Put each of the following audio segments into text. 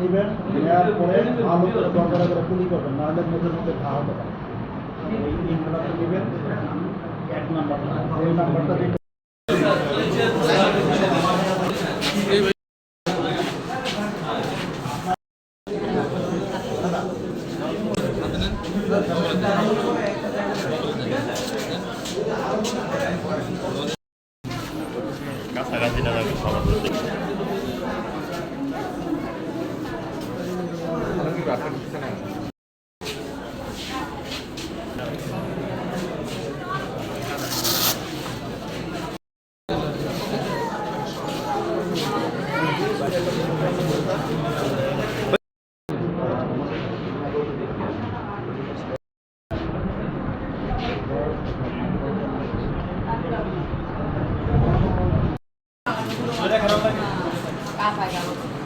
নিবেন নেওয়ার পরে ভালো করে দরকার করে পুলি করবেন নাহলে মধ্যে মধ্যে ঘা হতে পারে এই ইনহেলারটা নেবেন এক নাম্বারটা এই নাম্বারটা দিতে কাছাকাছি না যাবে সবার মধ্যে।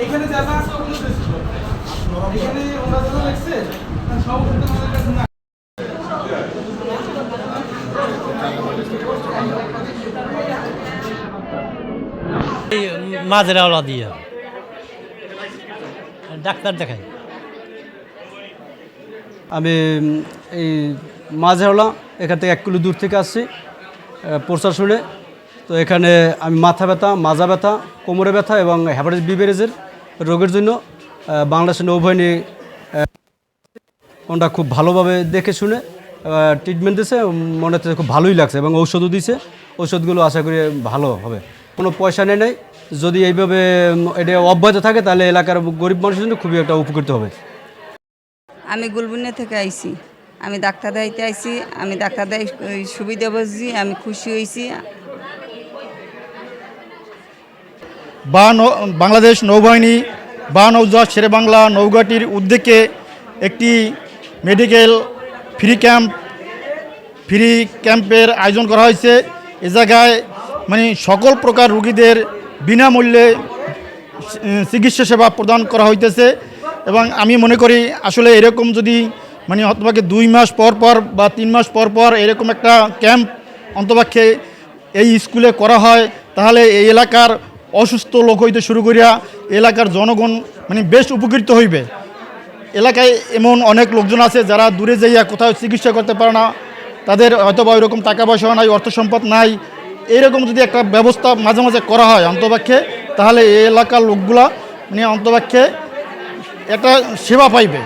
এখানে যা আছে ওগুলো এখানে ওরা যা যা লিখছে সব আমাদের কাছে না আওলা দিয়ে। ডাক্তার দেখাই। আমি এই মাঝেওলা এখান থেকে এক কিলো দূর থেকে আসছি প্রচার শুনে তো এখানে আমি মাথা ব্যথা, মাজা ব্যথা, কোমরে ব্যথা এবং হ্যাপাটাইটিস বিভারেজের রোগের জন্য। বাংলাদেশ নৌবাহিনী ওনারা খুব ভালোভাবে দেখে শুনে ট্রিটমেন্ট দিয়েছে মনে হচ্ছে খুব ভালোই লাগছে এবং ঔষধও দিছে ঔষধগুলো আশা করি ভালো হবে। কোনো পয়সা নেই নাই। যদি এইভাবে এটা অব্যাহত থাকে তাহলে এলাকার গরিব মানুষের জন্য খুবই একটা উপকৃত হবে। আমি গুলবুনিয়া থেকে আইছি। আমি ডাক্তার দাইতে আইছি আমি ডাক্তার দাই সুবিধা বুঝছি আমি খুশি হয়েছি বা নৌ- বাংলাদেশ নৌবাহিনী বা নৌজাহাজ শেরে বাংলা নৌঘাটির উদ্যোগে একটি মেডিকেল ফ্রি ক্যাম্প ফ্রি ক্যাম্পের আয়োজন করা হয়েছে। এ জায়গায় মানে সকল প্রকার রুগীদের বিনামূল্যে চিকিৎসা সেবা প্রদান করা হইতেছে এবং আমি মনে করি আসলে এরকম যদি মানে অন্তপক্ষে দুই মাস পর পর বা তিন মাস পর পর এরকম একটা ক্যাম্প অন্তপক্ষে এই স্কুলে করা হয়, তাহলে এই এলাকার অসুস্থ লোক হইতে শুরু করিয়া এলাকার জনগণ মানে বেশ উপকৃত হইবে। এলাকায় এমন অনেক লোকজন আছে যারা দূরে যাইয়া কোথাও চিকিৎসা করতে পারে না, তাদের হয়তো বা ওইরকম টাকা পয়সা নাই, অর্থ সম্পদ নাই এইরকম যদি একটা ব্যবস্থা মাঝে মাঝে করা হয় অন্তপক্ষে, তাহলে এই এলাকার লোকগুলা মানে অন্তপক্ষে একটা সেবা পাইবে।